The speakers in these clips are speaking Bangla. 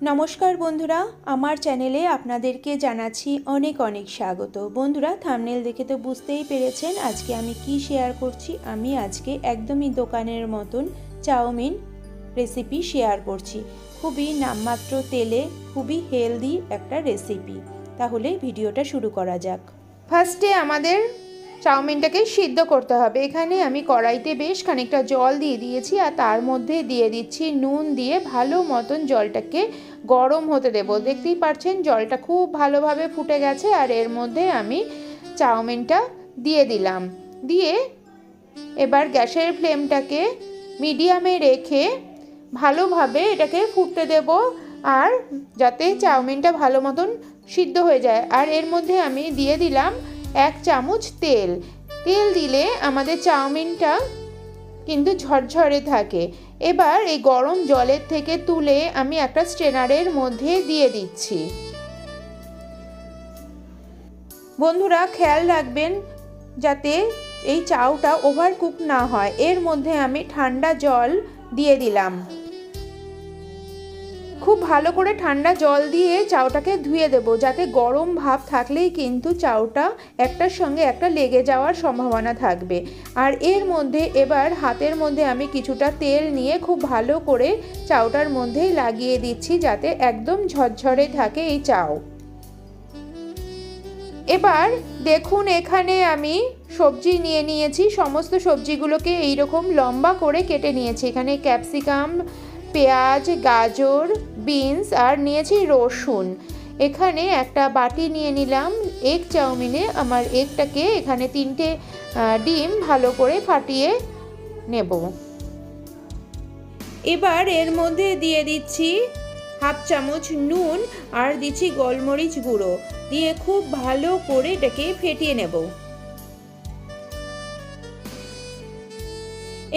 নমস্কার বন্ধুরা, আমার চ্যানেলে আপনাদেরকে জানাচ্ছি অনেক অনেক স্বাগত। বন্ধুরা থামনেল দেখে তো বুঝতেই পেরেছেন আজকে আমি কি শেয়ার করছি। আমি আজকে একদমই দোকানের মতন চাউমিন রেসিপি শেয়ার করছি। খুবই নামমাত্র তেলে, খুবই হেলদি একটা রেসিপি তাহলে ভিডিওটা শুরু করা যাক। ফার্স্টে আমাদের চাউমিনটাকে সিদ্ধ করতে হবে। এখানে আমি কড়াইতে বেশ খানিকটা জল দিয়ে দিয়েছি আর তার মধ্যে দিয়ে দিচ্ছি নুন দিয়ে ভালো মতন জলটাকে গরম হতে দেবো। দেখতেই পাচ্ছেন জলটা খুব ভালোভাবে ফুটে গেছে আর এর মধ্যে আমি চাউমিনটা দিয়ে দিলাম। দিয়ে এবার গ্যাসের ফ্লেমটাকে মিডিয়ামে রেখে ভালোভাবে এটাকে ফুটতে দেব আর যাতে চাউমিনটা ভালো মতন সিদ্ধ হয়ে যায়। আর এর মধ্যে আমি দিয়ে দিলাম এক চামচ তেল। তেল দিলে আমাদের চাউমিনটা কিন্তু ঝরঝরে থাকে। এবার এই গরম জলের থেকে তুলে আমি একটা স্ট্রেনারের মধ্যে দিয়ে দিচ্ছি। বন্ধুরা, খেয়াল রাখবেন যাতে এই চাউটা ওভার কুক না হয়। এর মধ্যে আমি ঠান্ডা জল দিয়ে দিলাম। খুব ভালো করে ঠান্ডা জল দিয়ে চাউটাকে ধুয়ে দেব, যাতে গরম ভাব থাকলেই কিন্তু চাউটা একটার সঙ্গে একটা লেগে যাওয়ার সম্ভাবনা থাকবে। আর এর মধ্যে এবার হাতের মধ্যে আমি কিছুটা তেল নিয়ে খুব ভালো করে চাউটার মধ্যেই লাগিয়ে দিচ্ছি, যাতে একদম ঝরঝরে থাকে এই চাউ। এবার দেখুন এখানে আমি সবজি নিয়ে নিয়েছি, সমস্ত সবজিগুলোকে এইরকম লম্বা করে কেটে নিয়েছি। এখানে ক্যাপসিকাম পেঁয়াজ, গাজর, বিনস আর নিয়েছি রসুন। এখানে একটা বাটি নিয়ে নিলাম। এগ চাউমিনে আমার এগটাকে এখানে তিনটে ডিম ভালো করে ফাটিয়ে নেব। এবার এর মধ্যে দিয়ে দিচ্ছি হাফ চামচ নুন আর দিচ্ছি গোলমরিচ গুঁড়ো। দিয়ে খুব ভালো করে এটাকে ফেটিয়ে নেব।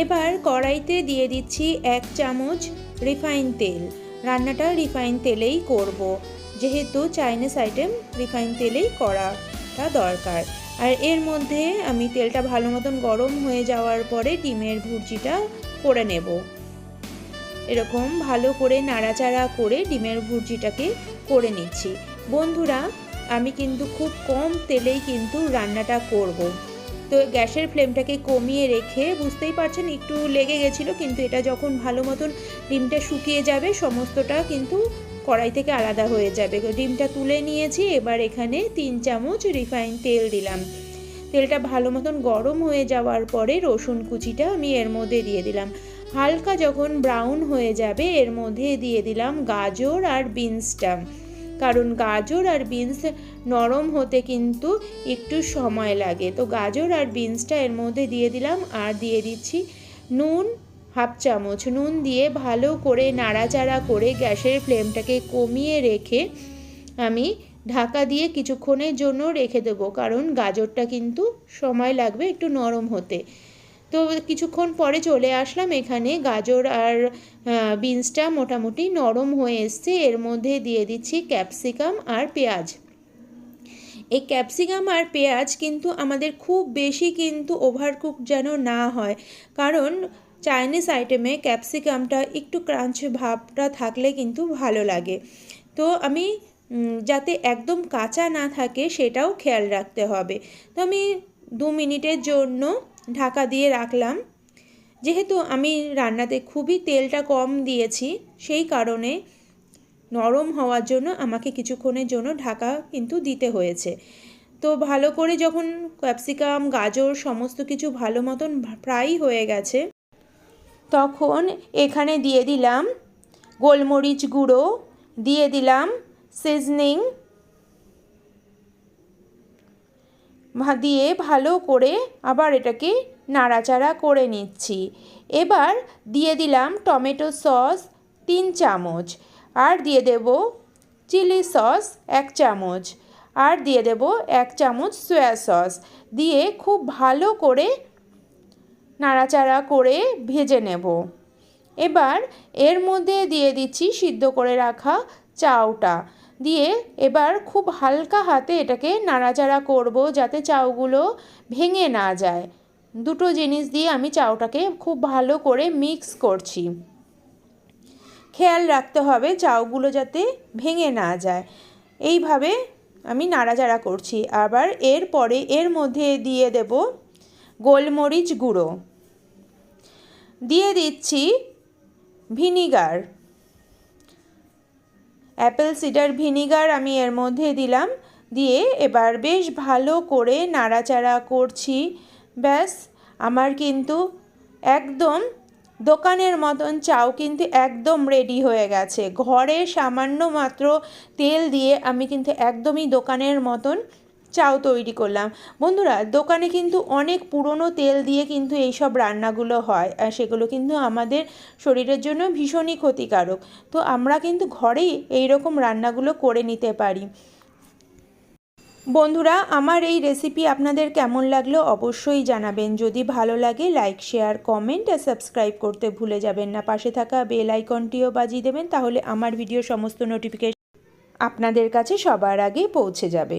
এবার কড়াইতে দিয়ে দিচ্ছি এক চামচ রিফাইন তেল রান্নাটা রিফাইন তেলেই করব। যেহেতু চাইনিজ আইটেম রিফাইন তেলেই করাটা দরকার আর এর মধ্যে আমি তেলটা ভালো মতন গরম হয়ে যাওয়ার পরে ডিমের ভুর্জিটা করে নেব এরকম ভালো করে নাড়াচাড়া করে ডিমের ভুর্জিটাকে করে নিচ্ছি বন্ধুরা, আমি কিন্তু খুব কম তেলেই কিন্তু রান্নাটা করব। তো গ্যাসের ফ্লেমটাকে কমিয়ে রেখে বুঝতেই পারছেন, একটু লেগে গেছিল, কিন্তু এটা যখন ভালো মতন ডিমটা শুকিয়ে যাবে, সমস্তটা কিন্তু কড়াই থেকে আলাদা হয়ে যাবে। ডিমটা তুলে নিয়েছি, এবার এখানে তিন চামচ রিফাইন তেল দিলাম। তেলটা ভালো মতন গরম হয়ে যাওয়ার পরে রসুন কুচিটা আমি এর মধ্যে দিয়ে দিলাম। হালকা যখন ব্রাউন হয়ে যাবে, এর মধ্যে দিয়ে দিলাম গাজর আর বিনসটা। কারণ গাজর আর বিনস নরম হতে কিন্তু একটু সময় লাগে। তো গাজর আর বিনসটা এর মধ্যে দিয়ে দিলাম আর দিয়ে দিচ্ছি নুন হাফ চামচ। নুন দিয়ে ভালো করে নাড়াচাড়া করে গ্যাসের ফ্লেমটাকে কমিয়ে রেখে আমি ঢাকা দিয়ে কিছুক্ষণের জন্য রেখে দেবো। কারণ গাজরটা কিন্তু সময় লাগবে একটু নরম হতে। তো কিছুক্ষণ পরে চলে আসলাম এখানে। গাজর আর বিনসটা মোটামুটি নরম হয়ে এসছে। এর মধ্যে দিয়ে দিচ্ছি ক্যাপসিকাম আর পেঁয়াজ। এই ক্যাপসিকাম আর পেঁয়াজ কিন্তু আমাদের খুব বেশি কিন্তু ওভারকুক যেন না হয়। কারণ চাইনিজ আইটেমে ক্যাপসিকামটা একটু ক্রাঞ্চ ভাবটা থাকলে কিন্তু ভালো লাগে। তো আমি যাতে একদম কাঁচা না থাকে সেটাও খেয়াল রাখতে হবে। তো আমি দু মিনিটের জন্য ঢাকা দিয়ে রাখলাম। যেহেতু আমি রান্নাতে খুবই তেলটা কম দিয়েছি, সেই কারণে নরম হওয়ার জন্য আমাকে কিছুক্ষণের জন্য ঢাকা কিন্তু দিতে হয়েছে। তো ভালো করে যখন ক্যাপসিকাম, গাজর সমস্ত কিছু ভালো মতন ফ্রাই হয়ে গেছে, তখন এখানে দিয়ে দিলাম গোলমরিচ গুঁড়ো, দিয়ে দিলাম সিজনিং দিয়ে ভালো করে আবার এটাকে নাড়াচাড়া করে নিচ্ছি। এবার দিয়ে দিলাম টমেটো সস তিন চামচ, আর দিয়ে দেব চিলি সস এক চামচ, আর দিয়ে দেব এক চামচ সয়া সস। দিয়ে খুব ভালো করে নাড়াচাড়া করে ভেজে নেব। এবার এর মধ্যে দিয়ে দিচ্ছি সিদ্ধ করে রাখা চাউটা। দিয়ে এবার খুব হালকা হাতে এটাকে নাড়াচাড়া করব যাতে চাউগুলো ভেঙে না যায়। দুটো জিনিস দিয়ে আমি চাউটাকে খুব ভালো করে মিক্স করছি। খেয়াল রাখতে হবে চাউগুলো যাতে ভেঙে না যায়। এইভাবে আমি নাড়াচাড়া করছি। আবার এর পরে এর মধ্যে দিয়ে দেব গোলমরিচ গুঁড়ো। দিয়ে দিচ্ছি ভিনিগার। অ্যাপেল সিডার ভিনিগার আমি এর মধ্যে দিলাম। দিয়ে এবার বেশ ভালো করে নাড়াচাড়া করছি। ব্যাস, আমার কিন্তু একদম দোকানের মতন চাও কিন্তু একদম রেডি হয়ে গেছে। ঘরে সামান্য মাত্র তেল দিয়ে আমি কিন্তু একদমই দোকানের মতন চাউ তৈরি করলাম। বন্ধুরা, দোকানে কিন্তু অনেক পুরনো তেল দিয়ে কিন্তু এই সব রান্নাগুলো হয়, আর সেগুলো কিন্তু আমাদের শরীরের জন্য ভীষণই ক্ষতিকারক। তো আমরা কিন্তু ঘরেই এই রকম রান্নাগুলো করে নিতে পারি। বন্ধুরা, আমার এই রেসিপি আপনাদের কেমন লাগল অবশ্যই জানাবেন। যদি ভালো লাগে, লাইক, শেয়ার, কমেন্ট আর সাবস্ক্রাইব করতে ভুলে যাবেন না। পাশে থাকা বেল আইকনটিও বাজিয়ে দেবেন, তাহলে আমার ভিডিও সমস্ত নোটিফিকেশন আপনাদের কাছে সবার আগে পৌঁছে যাবে।